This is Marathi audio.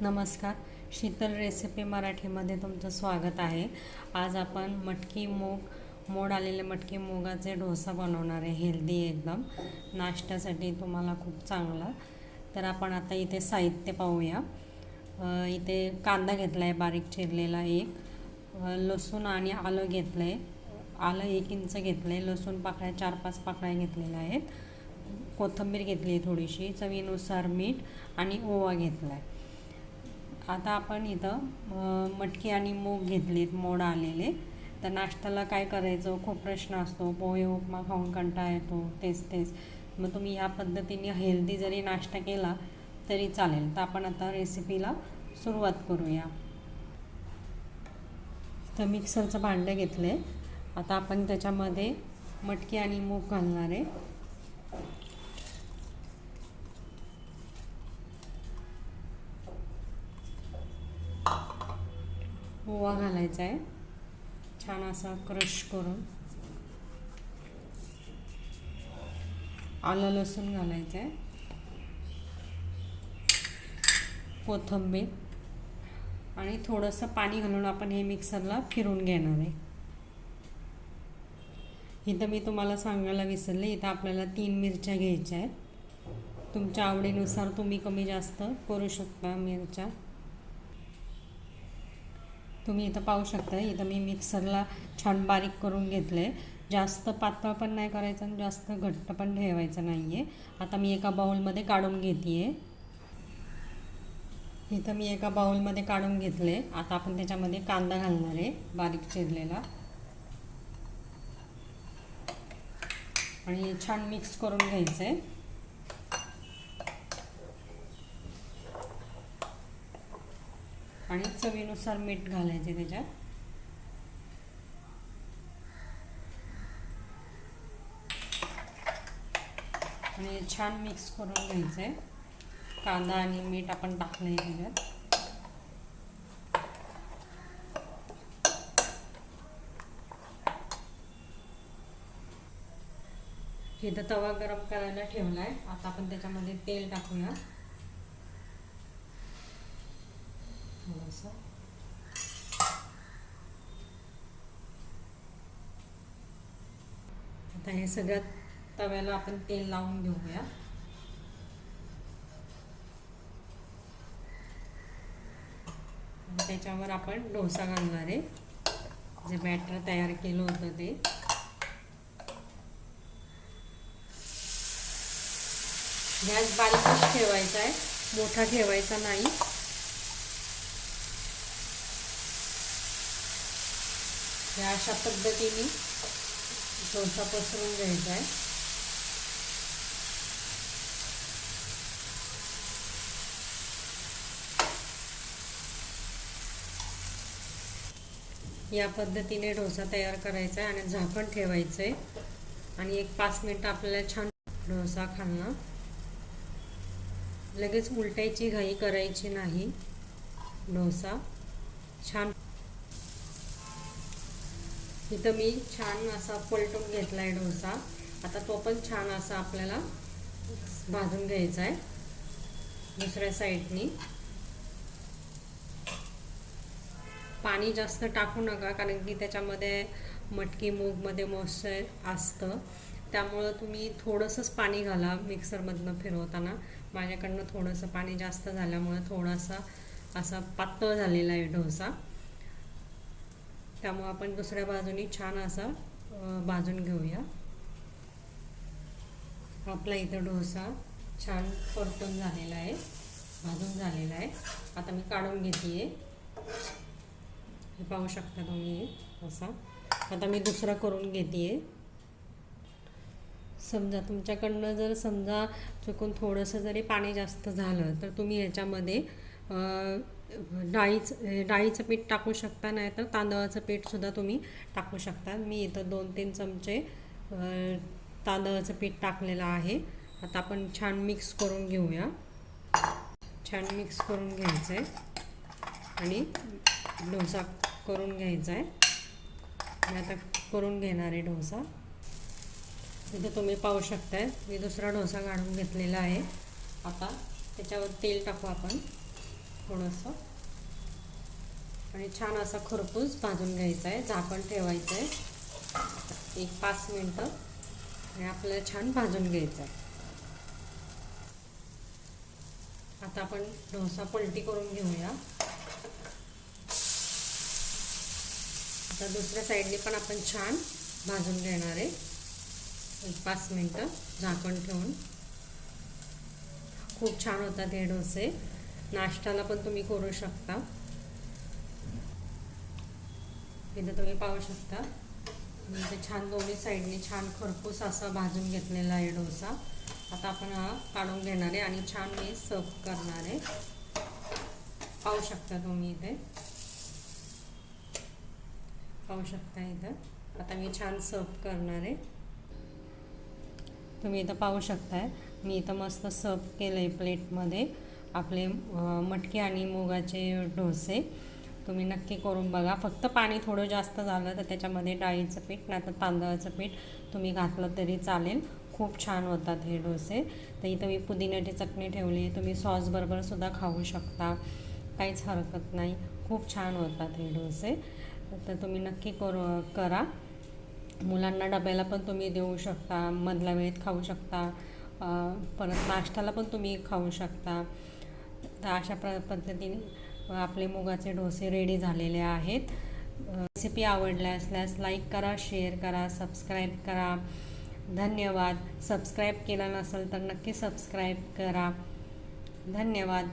नमस्कार. शीतल रेसिपी मराठीमध्ये तुमचं स्वागत आहे. आज आपण मटकी मूग मोड आलेले मटकी मुगाचे डोसा बनवणार आहे हेल्दी एकदम. नाश्त्यासाठी तुम्हाला खूप चांगला. तर आपण आता इथे साहित्य पाहूया. इथे कांदा घेतला आहे बारीक चिरलेला एक. लसूण आणि आलं घेतलं आहे आलं एक इंच घेतलं आहे लसूण पाकळ्या चार पाच पाकळ्या घेतलेल्या आहेत. कोथिंबीर घेतली आहे थोडीशी. चवीनुसार मीठ आणि ओवा घेतला आहे आता आपण इथं मटकी आणि मूग घेतलेत मोड आलेले. तर नाश्त्याला काय करायचं? खूप प्रश्न असतो. पोहे उपमा खाऊन कंटाळा येतो. तेच तेच. मग तुम्ही ह्या पद्धतीने हेल्दी जरी नाश्ता केला तरी चालेल. तर आपण आता रेसिपीला सुरुवात करूया. तर मिक्सरचं भांडं घेतलं आहे आता आपण त्याच्यामध्ये मटकी आणि मूग घालणार आहे. ओवा घालायचा आहे. छान असा क्रश करून. आलं लसूण घालायचं आहे. कोथिंबीर. आणि थोडंसं पाणी घालून आपण हे मिक्सरला फिरून घेणार आहे. इथं मी तुम्हाला सांगायला विसरले इथं आपल्याला तीन मिरच्या घ्यायच्या आहेत. तुमच्या आवडीनुसार तुम्ही कमी जास्त करू शकता मिरच्या. तुम्ही इथं पाहू शकता इथं मी मिक्सरला छान बारीक करून घेतलं आहे जास्त पातळ पण नाही करायचं आणि जास्त घट्ट पण ठेवायचं नाही आहे आता मी एका बाउलमध्ये काढून घेते आहे इथं मी एका बाउलमध्ये काढून घेतले आता आपण त्याच्यामध्ये कांदा घालणार आहे बारीक चिरलेला. आणि छान मिक्स करून घ्यायचं आहे आणि चवीनुसार मीठ घालायचे त्याच्यात. आणि छान मिक्स करून घ्यायचं. आहे कांदा आणि मीठ आपण टाकलं आहे त्याच्यात इथं तवा गरम करायला ठेवला आहे आता आपण त्याच्यामध्ये तेल टाकूया. थोडंसं आता हे सगळ्यात तव्याला आपण तेल लावून घेऊया. त्याच्यावर आपण डोसा घालणार आहे. जे बॅटर तयार केलं होतं ते. गॅस बारीकच ठेवायचा आहे. मोठा ठेवायचा नाही. ह्या अशा पद्धतीने डोसा पसरून घ्यायचा आहे. या पद्धतीने डोसा तयार करायचा आहे आणि झाकण ठेवायचं आहे आणि एक पाच मिनटं आपल्याला छान डोसा खाणं. लगेच उलटायची घाई करायची नाही. डोसा छान इथं मी छान असा पलटून घेतला आहे डोसा. आता तो पण छान असा आपल्याला भाजून घ्यायचा आहे दुसऱ्या साईडनी. पाणी जास्त टाकू नका कारण की त्याच्यामध्ये मटकी मूगमध्ये मॉइश्चर असतं. त्यामुळं तुम्ही थोडंसंच पाणी घाला मिक्सरमधनं फिरवताना. माझ्याकडनं थोडंसं पाणी जास्त झाल्यामुळं थोडासा असा पातळ झालेला आहे डोसा. त्यामुळं आपण दुसऱ्या बाजूनी छान असा भाजून घेऊया. आपला इथं डोसा छान परतून झालेला आहे भाजून झालेला आहे. आता मी काढून घेते हे पाहू शकता तुम्ही असा आता मी दुसरा करून घेते समजा तुमच्याकडनं जर समजा चुकून थोडंसं जरी पाणी जास्त झालं तर तुम्ही ह्याच्यामध्ये डाळीचं डाळीचं पीठ टाकू शकता नाही तर तांदळाचं पीठसुद्धा तुम्ही टाकू शकता. मी इथं दोन तीन चमचे तांदळाचं पीठ टाकलेलं आहे. आता आपण छान मिक्स करून घेऊया. छान मिक्स करून घ्यायचं आहे आणि डोसा करून घ्यायचा आहे मी आता करून घेणार आहे डोसा. इथं तुम्ही पाहू शकताय मी दुसरा डोसा काढून घेतलेला आहे. आता त्याच्यावर तेल टाकू आपण. थोडंसं. आणि छान असा खरपूस भाजून घ्यायचा आहे झाकण ठेवायचं आहे. एक पाच मिनटं. आणि आपल्याला छान भाजून घ्यायचं आहे. आता आपण डोसा पलटी करून घेऊया. आता दुसऱ्या साईडने पण आपण छान भाजून घेणार आहे. एक पाच मिनटं झाकण ठेवून. खूप छान होतात हे डोसे. नाश्त्याला पण तुम्ही करू शकता. इथं तुम्ही पाहू शकता. मी छान दोन्ही साईडने छान खरपूस असा भाजून घेतलेला आहे डोसा. आता आपण हा काढून घेणार आहे आणि छान मी सर्व करणार आहे. पाहू शकता तुम्ही इथे. पाहू शकता इथं. आता मी छान सर्व करणार आहे. तुम्ही इथं पाहू शकताय. मी इथं मस्त सर्व केलं आहे प्लेटमध्ये. आपले मटके आणि मुगाचे डोसे. तुम्ही नक्की करून बघा. फक्त पाणी थोडं जास्त झालं तर त्याच्यामध्ये डाळीचं पीठ नाही तर तांदळाचं पीठ तुम्ही घातलं तरी चालेल. खूप छान होतात हे डोसे. तर इथं मी पुदिन्याची चटणी ठेवली तुम्ही सॉसबरोबरसुद्धा खाऊ शकता. काहीच हरकत नाही. खूप छान होतात हे डोसे. तर तुम्ही नक्की करू करा. मुलांना डब्याला पण तुम्ही देऊ शकता. मधल्या वेळेत खाऊ शकता. परत नाश्त्याला पण तुम्ही खाऊ शकता. तर अशा प्र पद्धतीने आपले मुगाचे डोसे रेडी झालेले आहेत. रेसिपी आवडल्या असल्यास लाईक करा शेअर करा सबस्क्राईब करा. धन्यवाद. सबस्क्राईब केलं नसेल तर नक्की सबस्क्राईब करा. धन्यवाद.